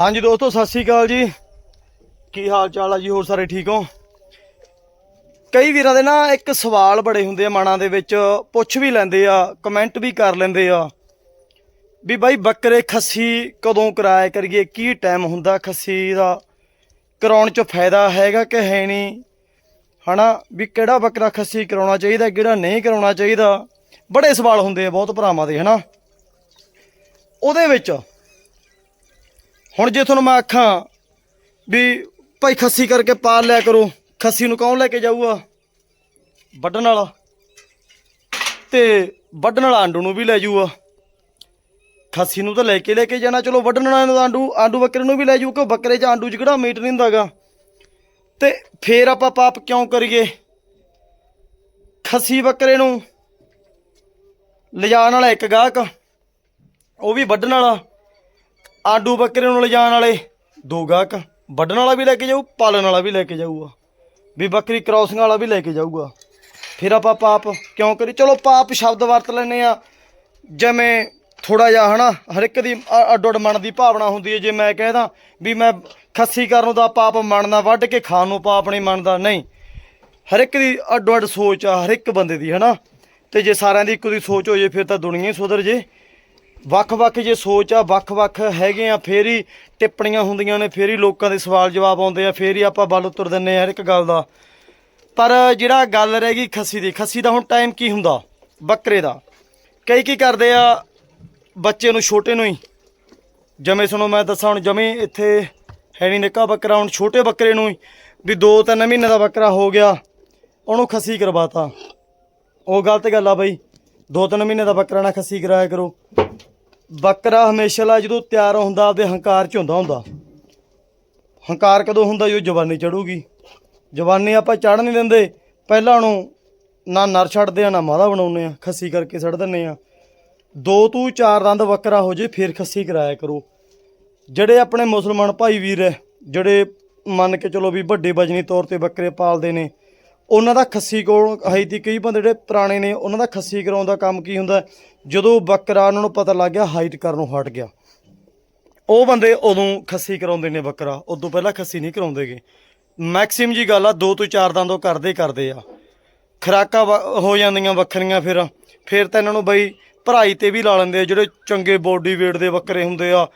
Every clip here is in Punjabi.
ਹਾਂਜੀ ਦੋਸਤੋ, ਸਤਿ ਸ੍ਰੀ ਅਕਾਲ ਜੀ। ਕੀ ਹਾਲ ਚਾਲ ਆ ਜੀ? ਹੋਰ ਸਾਰੇ ਠੀਕ ਹੋ? ਕਈ ਵੀਰਾਂ ਦੇ ਨਾ ਇੱਕ ਸਵਾਲ ਬੜੇ ਹੁੰਦੇ ਆ ਮਨਾਂ ਦੇ ਵਿੱਚ। ਪੁੱਛ ਵੀ ਲੈਂਦੇ ਆ ਕਮੈਂਟ ਵੀ ਕਰ ਲੈਂਦੇ ਆ। ਵੀ ਬਾਈ, ਬੱਕਰੇ ਖੱਸੀ ਕਦੋਂ ਕਰਾਇਆ ਕਰੀਏ? ਕੀ ਟਾਈਮ ਹੁੰਦਾ ਖੱਸੀ ਦਾ? ਕਰਾਉਣ ਚ ਫਾਇਦਾ ਹੈਗਾ ਕਿ ਹੈ ਨਹੀਂ? ਹਨਾ? ਵੀ ਕਿਹੜਾ ਬੱਕਰਾ ਖੱਸੀ ਕਰਾਉਣਾ ਚਾਹੀਦਾ, ਕਿਹੜਾ ਨਹੀਂ ਕਰਾਉਣਾ ਚਾਹੀਦਾ? ਬੜੇ ਸਵਾਲ ਹੁੰਦੇ ਆ ਬਹੁਤ ਭਰਾਵਾਂ ਦੇ, ਹਨਾ? ਉਹਦੇ ਵਿੱਚ ਹੁਣ ਜੇ ਤੁਹਾਨੂੰ ਮੈਂ ਆਖਾਂ ਵੀ ਭਾਈ ਖੱਸੀ ਕਰਕੇ ਪਾਲ ਲਿਆ ਕਰੋ, ਖੱਸੀ ਨੂੰ ਕੌਣ ਲੈ ਕੇ ਜਾਊਗਾ? ਵੱਢਣ ਵਾਲਾ। ਤੇ ਵੱਢਣ ਵਾਲਾ ਆਂਡੂ ਨੂੰ ਵੀ ਲੈ ਜਾਊਗਾ। ਖੱਸੀ ਨੂੰ ਤਾਂ ਲੈ ਕੇ ਲੈ ਕੇ ਜਾਣਾ, ਚਲੋ ਵੱਢਣ ਵਾਲਾ ਨੂੰ ਆਂਡੂ ਆਂਡੂ ਬੱਕਰੇ ਨੂੰ ਵੀ ਲੈ ਜਾਊ ਕਿ ਬੱਕਰੇ 'ਚ ਆਂਡੂ 'ਚ ਕਿਹੜਾ ਮੀਟ ਨਹੀਂ ਹੁੰਦਾਗਾ ਤੇ ਫੇਰ ਆਪਾਂ ਪਾਪ ਕਿਉਂ ਕਰੀਏ? ਖੱਸੀ ਬੱਕਰੇ ਨੂੰ ਲਿਜਾਣ ਵਾਲਾ ਇੱਕ ਗਾਹਕ, ਉਹ ਵੀ ਵੱਢਣ ਵਾਲਾ। ਆਡੂ ਬੱਕਰੇ ਨੂੰ ਲਿਜਾਣ ਵਾਲੇ। ਦੋ ਗਾਹਕ, ਵੱਢਣ ਵਾਲਾ ਵੀ ਲੈ ਕੇ ਜਾਊ, ਪਾਲਣ ਵਾਲਾ ਵੀ ਲੈ ਕੇ ਜਾਊਗਾ। ਵੀ ਬੱਕਰੀ ਕ੍ਰਾਸਿੰਗ ਵਾਲਾ ਵੀ ਲੈ ਕੇ ਜਾਊਗਾ। ਫਿਰ ਆਪਾਂ ਪਾਪ ਕਿਉਂ ਕਰੀ? ਚਲੋ ਪਾਪ ਸ਼ਬਦ ਵਰਤ ਲੈਨੇ ਆ ਜਿਵੇਂ ਥੋੜਾ ਜਿਹਾ, ਹਨਾ, ਹਰ ਇੱਕ ਦੀ ਅ- ਅੱਡੋ ਅੱਡ ਮਨ ਦੀ ਭਾਵਨਾ ਹੁੰਦੀ ਹੈ। ਜੇ ਮੈਂ ਕਹਿਦਾ ਵੀ ਮੈਂ ਖੱਸੀ ਕਰਨ ਨੂੰ ਦਾ ਪਾਪ ਮੰਨਦਾ, ਵੱਢ ਕੇ ਖਾਣ ਨੂੰ ਪਾਪ ਨਹੀਂ ਮੰਨਦਾ, ਨਹੀਂ। ਹਰ ਇੱਕ ਦੀ ਅੱਡੋ ਅੱਡ ਸੋਚ ਆ, ਹਰ ਇੱਕ ਬੰਦੇ ਦੀ, ਹਨਾ। ਤੇ ਜੇ ਸਾਰਿਆਂ ਦੀ ਇੱਕੋ ਦੀ ਸੋਚ ਹੋ ਜੇ ਫਿਰ ਤਾਂ ਦੁਨੀਆ ਹੀ ਸੁਧਰ ਜੇ। ਵੱਖ-ਵੱਖ ਜੇ ਸੋਚ ਆ, ਵੱਖ-ਵੱਖ ਹੈਗੇ ਆ, ਫੇਰ ਹੀ ਟਿੱਪਣੀਆਂ ਹੁੰਦੀਆਂ ਨੇ, ਫੇਰ ਹੀ ਲੋਕਾਂ ਦੇ ਸਵਾਲ ਜਵਾਬ ਆਉਂਦੇ ਆ, ਫੇਰ ਹੀ ਆਪਾਂ ਵੱਲ ਉਤਰ ਦਿੰਨੇ ਆ ਹਰ ਇੱਕ ਗੱਲ ਦਾ। ਪਰ ਜਿਹੜਾ ਗੱਲ ਰਹਿ ਗਈ ਖੱਸੀ ਦੀ, ਖੱਸੀ ਦਾ ਹੁਣ ਟਾਈਮ ਕੀ ਹੁੰਦਾ? ਬੱਕਰੇ ਦਾ। ਕਈ ਕੀ ਕਰਦੇ ਆ, ਬੱਚੇ ਨੂੰ ਛੋਟੇ ਨੂੰ ਹੀ। ਜਮੇ ਸੁਣੋ, ਮੈਂ ਦੱਸਾਂ ਹੁਣ ਜਮੇ ਇੱਥੇ ਹੈ ਨਹੀਂ ਨਿੱਕਾ ਬੱਕਰਾ, ਹੁਣ ਛੋਟੇ ਬੱਕਰੇ ਨੂੰ ਹੀ ਵੀ 2-3 ਮਹੀਨੇ ਦਾ ਬੱਕਰਾ ਹੋ ਗਿਆ, ਉਹਨੂੰ ਖੱਸੀ ਕਰਵਾਤਾ। ਉਹ ਗਲਤ ਗੱਲ ਆ ਬਈ 2-3 ਮਹੀਨੇ ਦਾ ਬੱਕਰਾ ਨਾ ਖੱਸੀ ਕਰਾਇਆ ਕਰੋ। ਬੱਕਰਾ ਹਮੇਸ਼ਾ ਲਾ ਜਦੋਂ ਤਿਆਰ ਹੁੰਦਾ, ਆਪਦੇ ਹੰਕਾਰ ਚ ਹੁੰਦਾ ਹੁੰਦਾ। ਹੰਕਾਰ ਕਦੋਂ ਹੁੰਦਾ? ਜਦੋਂ ਜਵਾਨੀ ਚੜੂਗੀ। ਜਵਾਨੀ ਆਪਾਂ ਚੜ ਨਹੀਂ ਦਿੰਦੇ। ਪਹਿਲਾਂ ਉਹਨੂੰ ਨਾ ਨਰ ਛੱਡਦੇ ਆ, ਨਾ ਮਾਦਾ ਬਣਾਉਂਦੇ ਆ, ਖੱਸੀ ਕਰਕੇ ਛੱਡ ਦਿੰਦੇ ਆ। ਦੋ ਤੋਂ ਚਾਰ ਦੰਦ ਬੱਕਰਾ ਹੋ ਜੇ, ਫਿਰ ਖੱਸੀ ਕਰਾਇਆ ਕਰੋ। ਜਿਹੜੇ ਆਪਣੇ ਮੁਸਲਮਾਨ ਭਾਈ ਵੀਰ ਹੈ, ਜਿਹੜੇ ਮੰਨ ਕੇ ਚਲੋ ਵੀ ਵੱਡੇ ਵਜਨੀ ਤੌਰ ਤੇ ਬੱਕਰੇ ਪਾਲਦੇ ਨੇ ਉਹਨਾਂ ਦਾ ਖੱਸੀ ਕੋਲ ਹੈ ਤੀ ਕਈ ਬੰਦੇ ਜਿਹੜੇ ਪੁਰਾਣੇ ਨੇ, ਉਹਨਾਂ ਦਾ ਖੱਸੀ ਕਰਾਉਣ ਦਾ ਕੰਮ ਕੀ ਹੁੰਦਾ? ਜਦੋਂ ਬੱਕਰਾ ਉਹਨਾਂ ਨੂੰ ਪਤਾ ਲੱਗ ਗਿਆ ਹਾਈਟ ਕਰਨੋਂ ਹਟ ਗਿਆ। ਉਹ ਬੰਦੇ ਉਦੋਂ ਖੱਸੀ ਕਰਾਉਂਦੇ ਨੇ ਬੱਕਰਾ, ਉਦੋਂ ਪਹਿਲਾਂ ਖੱਸੀ ਨਹੀਂ ਕਰਾਉਂਦੇਗੇ। ਮੈਕਸਿਮ ਜੀ ਗੱਲ ਆ, ਦੋ ਤੋਂ ਚਾਰ ਦੰਦ ਉਹ ਕਰਦੇ ਹੀ ਕਰਦੇ ਆ। ਖਰਾਕਾਂ ਵ- ਹੋ ਜਾਂਦੀਆਂ ਵੱਖਰੀਆਂ ਫਿਰ। ਫਿਰ ਤਾਂ ਇਹਨਾਂ ਨੂੰ ਬਈ ਭਰਾਈ ਤੇ ਵੀ ਲਾ ਲੈਂਦੇ ਆ, ਜਿਹੜੇ ਚੰਗੇ ਬੋਡੀ weight ਦੇ ਬੱਕਰੇ ਹੁੰਦੇ ਆ।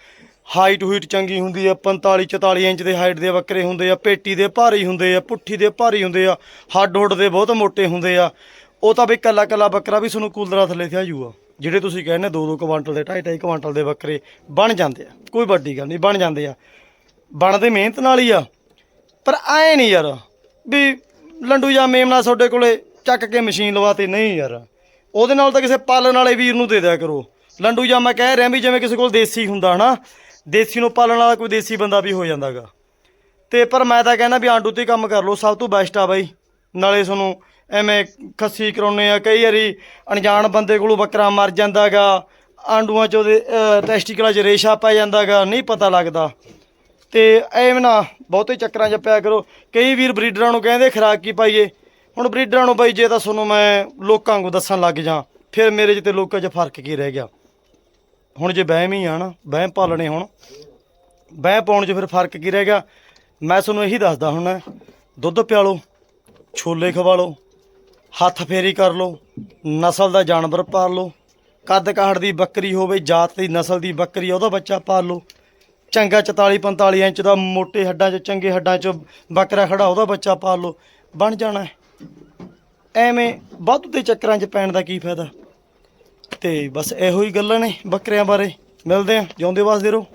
ਹਾਈਟ ਹੂਈਟ ਚੰਗੀ ਹੁੰਦੀ ਆ 45 44 ਇੰਚ ਦੇ ਹਾਈਟ ਦੇ ਬੱਕਰੇ ਹੁੰਦੇ ਆ, ਪੇਟੀ ਦੇ ਭਾਰੀ ਹੁੰਦੇ ਆ, ਪੁੱਠੀ ਦੇ ਭਾਰੀ ਹੁੰਦੇ ਆ, ਹੱਡ ਹੁੱਡ ਦੇ ਬਹੁਤ ਮੋਟੇ ਹੁੰਦੇ ਆ। ਉਹ ਤਾਂ ਵੀ ਕੱਲਾ ਕੱਲਾ ਬੱਕਰਾ ਵੀ ਤੁਹਾਨੂੰ ਕੂਲਰਾਂ ਥੱਲੇ ਥਿਆ ਜੂਗਾ ਜਿਹੜੇ ਤੁਸੀਂ ਕਹਿੰਦੇ 2-2 ਕੁਆਂਟਲ ਦੇ 2.5 ਕੁਆਂਟਲ ਦੇ ਬੱਕਰੇ ਬਣ ਜਾਂਦੇ ਆ। ਕੋਈ ਵੱਡੀ ਗੱਲ ਨਹੀਂ, ਬਣ ਜਾਂਦੇ ਆ। ਬਣਦੇ ਮਿਹਨਤ ਨਾਲ ਹੀ ਆ, ਪਰ ਐ ਨਹੀਂ ਯਾਰ ਵੀ ਲੰਡੂ ਜਾਂ ਮੇਮਣਾ ਤੁਹਾਡੇ ਕੋਲੇ ਚੱਕ ਕੇ ਮਸ਼ੀਨ ਲਵਾਤੇ ਨਹੀਂ ਯਾਰ। ਉਹਦੇ ਨਾਲ ਤਾਂ ਕਿਸੇ ਪਾਲਣ ਵਾਲੇ ਵੀਰ ਨੂੰ ਦੇ ਦਿਆ ਕਰੋ। ਲੰਡੂ ਜਾਂ ਮੈਂ ਕਹਿ ਰਿਹਾ ਵੀ ਜਿਵੇਂ ਕਿਸੇ ਕੋਲ ਦੇਸੀ ਹੁੰਦਾ ਹਨਾ ਦੇਸੀ ਨੂੰ ਪਾਲਣ ਵਾਲਾ ਕੋਈ ਦੇਸੀ ਬੰਦਾ ਵੀ ਹੋ ਜਾਂਦਾਗਾ। ਤੇ ਪਰ ਮੈਂ ਤਾਂ ਕਹਿੰਦਾ ਵੀ ਆਂਡੂ ਤੇ ਕੰਮ ਕਰ ਲਓ, ਸਭ ਤੋਂ ਬੈਸਟ ਆ ਬਾਈ। ਨਾਲੇ ਤੁਹਾਨੂੰ ਐਵੇਂ ਖੱਸੀ ਕਰਾਉਨੇ ਆ, ਕਈ ਵਾਰੀ ਅਣਜਾਣ ਬੰਦੇ ਕੋਲੋਂ ਬੱਕਰਾ ਮਰ ਜਾਂਦਾਗਾ, ਆਂਡੂਆਂ ਚ ਉਹਦੇ ਟੈਸਟੀਕਲਾਂ 'ਚ ਰੇਸ਼ਾ ਪੈ ਜਾਂਦਾਗਾ, ਨਹੀਂ ਪਤਾ ਲੱਗਦਾ। ਤੇ ਐਵੇਂ ਨਾ ਬਹੁਤੇ ਚੱਕਰਾਂ 'ਚ ਪਿਆ ਕਰੋ। ਕਈ ਵੀਰ ਬਰੀਡਰਾਂ ਨੂੰ ਕਹਿੰਦੇ ਖਰਾਕ ਕੀ ਪਾਈਏ। ਹੁਣ ਬਰੀਡਰਾਂ ਨੂੰ ਬਾਈ, ਜੇ ਤਾਂ ਤੁਹਾਨੂੰ ਮੈਂ ਲੋਕਾਂ ਨੂੰ ਦੱਸਣ ਲੱਗ ਜਾ, ਫਿਰ ਮੇਰੇ 'ਚ ਤੇ ਲੋਕਾਂ 'ਚ ਫ਼ਰਕ ਕੀ ਰਹਿ ਗਿਆ। ਹੁਣ ਜੇ ਵਹਿਮ ਹੀ ਆ ਨਾ, ਵਹਿਮ ਪਾਲਣੇ ਹੁਣ। ਵਹਿਮ ਪਾਉਣ 'ਚ ਫਿਰ ਫ਼ਰਕ ਕੀ ਰਹਿ ਗਿਆ? ਮੈਂ ਤੁਹਾਨੂੰ ਇਹੀ ਦੱਸਦਾ ਹੁਣ, ਦੁੱਧ ਪਿਆ ਲਓ ਛੋਲੇ ਖਵਾ ਲਓ ਹੱਥ ਫੇਰੀ ਕਰ ਲਓ, ਨਸਲ ਦਾ ਜਾਨਵਰ ਪਾਲ ਲਓ, ਕੱਦ ਕਾਠ ਦੀ ਬੱਕਰੀ ਹੋਵੇ, ਜਾਤ ਦੀ ਨਸਲ ਦੀ ਬੱਕਰੀ ਉਹਦਾ ਬੱਚਾ ਪਾਲ ਲਓ। ਚੰਗਾ 44 45 ਇੰਚ ਦਾ ਮੋਟੇ ਹੱਡਾਂ 'ਚ, ਚੰਗੇ ਹੱਡਾਂ 'ਚ ਬੱਕਰਾ ਖੜਾ, ਉਹਦਾ ਬੱਚਾ ਪਾਲ ਲਓ। ਬਣ ਜਾਣਾ। ਐਵੇਂ ਵਾਧੂ ਦੇ ਚੱਕਰਾਂ 'ਚ ਪੈਣ ਦਾ ਕੀ ਫਾਇਦਾ? ਤੇ ਬਸ ਇਹੋ ਹੀ ਗੱਲਾਂ ਨੇ ਬੱਕਰਿਆਂ ਬਾਰੇ। ਮਿਲਦੇ ਆ ਜਿਉਂਦੇ ਵਾਸਦੇ ਰਹੋ।